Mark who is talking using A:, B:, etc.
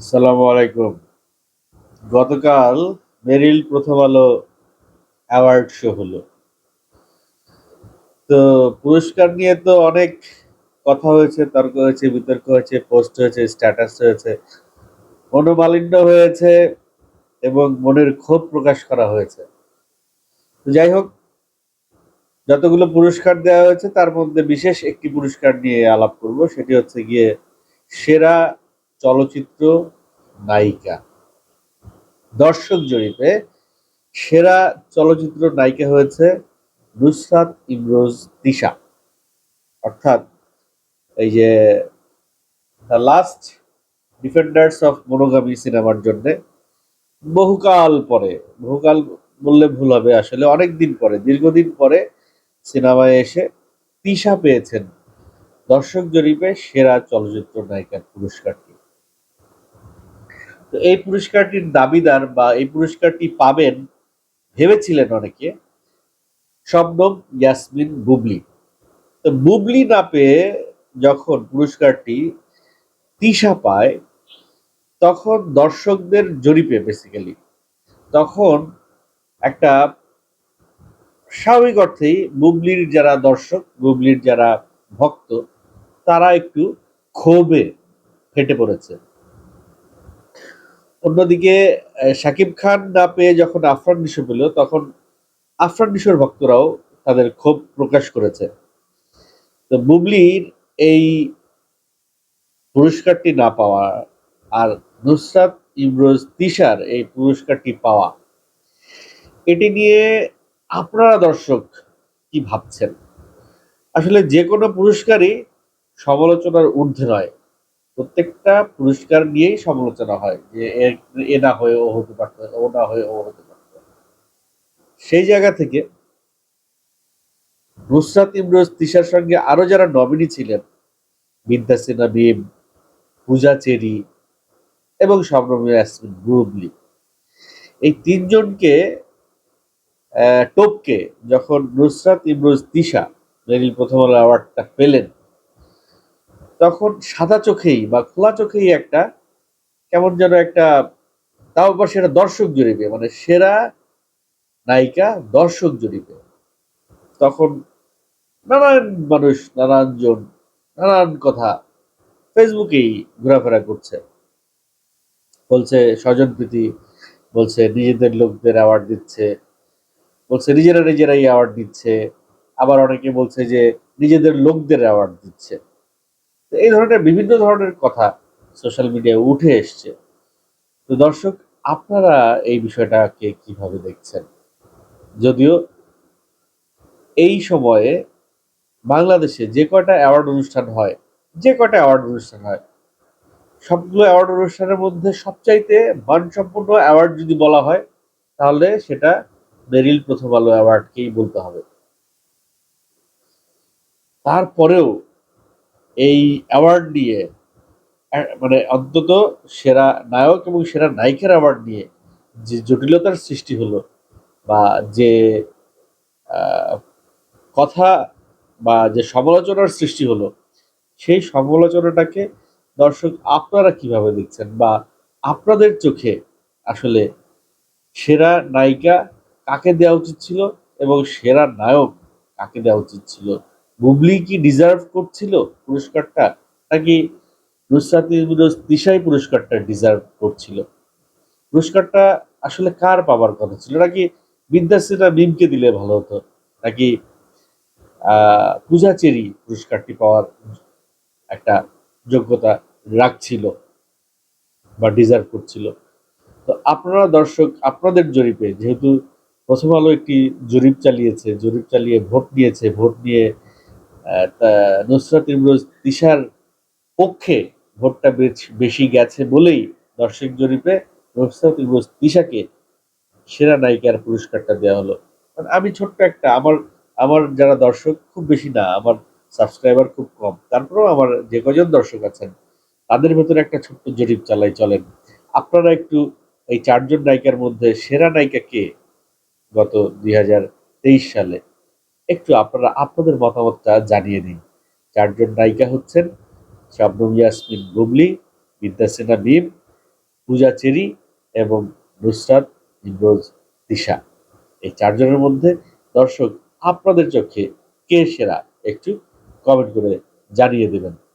A: আসসালামু আলাইকুম। গতকাল মেরিল প্রথম আলো অ্যাওয়ার্ড শো হলো। তো পুরস্কার নিয়ে তো অনেক কথা হয়েছে, তর্ক হয়েছে, বিতর্ক হয়েছে, পোস্ট হয়েছে, স্ট্যাটাস হয়েছে, মনোমালিন্য হয়েছে এবং মনের ক্ষোভ প্রকাশ করা হয়েছে। তো যাই হোক, যতগুলো পুরস্কার দেওয়া হয়েছে, তার মধ্যে বিশেষ একটি পুরস্কার নিয়ে আলাপ করব, সেটি হচ্ছে গিয়ে সেরা চলচ্চিত্র নায়িকা। দর্শক জরিপে সেরা চলচ্চিত্র নায়িকা হয়েছে নুসরাত ইমরোজ তিশা। অর্থাৎ এই যে the last defenders of monogamy সিনেমার জন্যে বহুকাল পরে, বহুকাল বললে ভুল হবে আসলে অনেক দিন পরে, দীর্ঘদিন পরে সিনেমায় এসে তিশা পেয়েছেন দর্শক জরিপে সেরা চলচ্চিত্র নায়িকার পুরস্কারটি। তো এই পুরস্কারটির দাবিদার বা এই পুরস্কারটি পাবেন ভেবেছিলেন অনেকে শবনম ইয়াসমিন বুবলি। তো বুবলি না পেয়ে যখন পুরস্কারটি তিশা পায়, তখন দর্শকদের জরিপে বেসিক্যালি তখন একটা স্বাভাবিক অর্থেই বুবলির যারা দর্শক, বুবলির যারা ভক্ত, তারা একটু ক্ষোভে ফেটে পড়েছে। অন্যদিকে শাকিব খান না পেয়ে যখন আফরান নিশো পেল, তখন আফরান নিশোর ভক্তরাও তাদের ক্ষোভ প্রকাশ করেছে। তো বুবলির এই পুরস্কারটি না পাওয়া আর নুসরাত ইমরোজ তিশার এই পুরস্কারটি পাওয়া, এটি নিয়ে আপনারা দর্শক কি ভাবছেন? আসলে যে কোনো পুরস্কারই সমালোচনার ঊর্ধ্বে নয়। প্রত্যেকটা পুরস্কার নিয়েই সমালোচনা হয় যে এ- না হয়ে ও হতে পারতো, ও না হয়ে ও হতে পারতো। সেই জায়গা থেকে নুসরাত ইমরোজ তিশার সঙ্গে আরও যারা নমিনি ছিলেন, বিদ্যা সিনহা বিম পূজা চেরি এবং শবনম ইয়াসমিন এই তিনজনকে টপকে যখন নুসরাত ইমরোজ তিশা, মেরিল প্রথম অ্যাওয়ার্ডটা পেলেন তখন সাদা চোখেই বা খোলা চোখেই একটা কেমন যেন একটা, তাও আবার সেটা দর্শক জরিপে মানে সেরা নায়িকা দর্শক জরিপে তখন নানান মানুষ নানান জন নানান কথা ফেসবুকেই ঘোরাফেরা করছে। বলছে, স্বজন প্রীতি বলছে, নিজেদের লোকদের অ্যাওয়ার্ড দিচ্ছে। বলছে, নিজেরা নিজেরাই অ্যাওয়ার্ড দিচ্ছে। আবার অনেকে বলছে যে, নিজেদের লোকদের অ্যাওয়ার্ড দিচ্ছে। এই ধরনের বিভিন্ন ধরনের কথা সোশ্যাল মিডিয়ায় উঠে এসছে। তো দর্শক, আপনারা এই বিষয়টাকে কীভাবে দেখছেন? যদিও এই সময়ে বাংলাদেশে যে কয়টা অ্যাওয়ার্ড অনুষ্ঠান হয়, যে কয়টা অ্যাওয়ার্ড অনুষ্ঠান হয়, সবগুলো অ্যাওয়ার্ড অনুষ্ঠানের মধ্যে সবচাইতে মানসম্পন্ন অ্যাওয়ার্ড যদি বলা হয়, তাহলে সেটা মেরিল প্রথম আলো অ্যাওয়ার্ডকেই বলতে হবে। তারপরেও এই অ্যাওয়ার্ড নিয়ে মানে অন্তত সেরা নায়ক এবং সেরা নায়িকার অ্যাওয়ার্ড নিয়ে যে জটিলতার সৃষ্টি হলো বা যে কথা বা যে সমালোচনার সৃষ্টি হলো, সেই সমালোচনাটাকে দর্শক আপনারা কীভাবে দেখছেন বা আপনাদের চোখে আসলে সেরা নায়িকা কাকে দেওয়া উচিত ছিল এবং সেরা নায়ক কাকে দেওয়া উচিত ছিল? বুবলি কি ডিজার্ভ করছিল পুরস্কারটা? নাকি নুসরাত ইমরোজ পুরস্কারটা ডিজার্ভ করছিল? পুরস্কারটা আসলে কার পাবার কথা ছিল? নাকি বিদ্যাশ্রীরা মিমকে দিলে ভালো হতো? নাকি আহ পূজা চেরি পুরস্কারটি পাওয়ার একটা যোগ্যতা রাখছিল বা ডিজার্ভ করছিল? তো আপনারা দর্শক, আপনাদের জরিপে, যেহেতু প্রথম আলো একটি জরিপ চালিয়েছে, জরিপ চালিয়ে ভোট নিয়েছে ভোট নিয়ে নুসরাত ইমরোজ তিশার পক্ষে ভোটটা বেশ- গেছে বলেই দর্শক জরিপে নুসরাত ইমরোজ তিশাকে সেরা নায়িকার পুরস্কারটা দেওয়া হলো। মানে আমি ছোট্ট একটা, আমার আমার যারা দর্শক খুব বেশি না, আমার সাবস্ক্রাইবার খুব কম, তারপরেও আমার যে কজন দর্শক আছেন, তাদের ভেতরে একটা ছোট্ট জরিপ চালাই চলেন। আপনারা একটু এই চারজন নায়িকার মধ্যে সেরা নায়িকা কে গত দুই হাজার তেইশ সালে? একটু আপনারা, আপনাদের মতামতটা জানিয়ে দিন। চারজন নায়িকা হচ্ছেন শাবনম ইয়াসমিন বুবলি বিদ্যা সিনহা বিম পূজা চেরি এবং নুসরাত ইমরোজ দিশা। এই চারজনের মধ্যে দর্শক আপনাদের চোখে কে সেরা একটু কমেন্ট করে জানিয়ে দেবেন।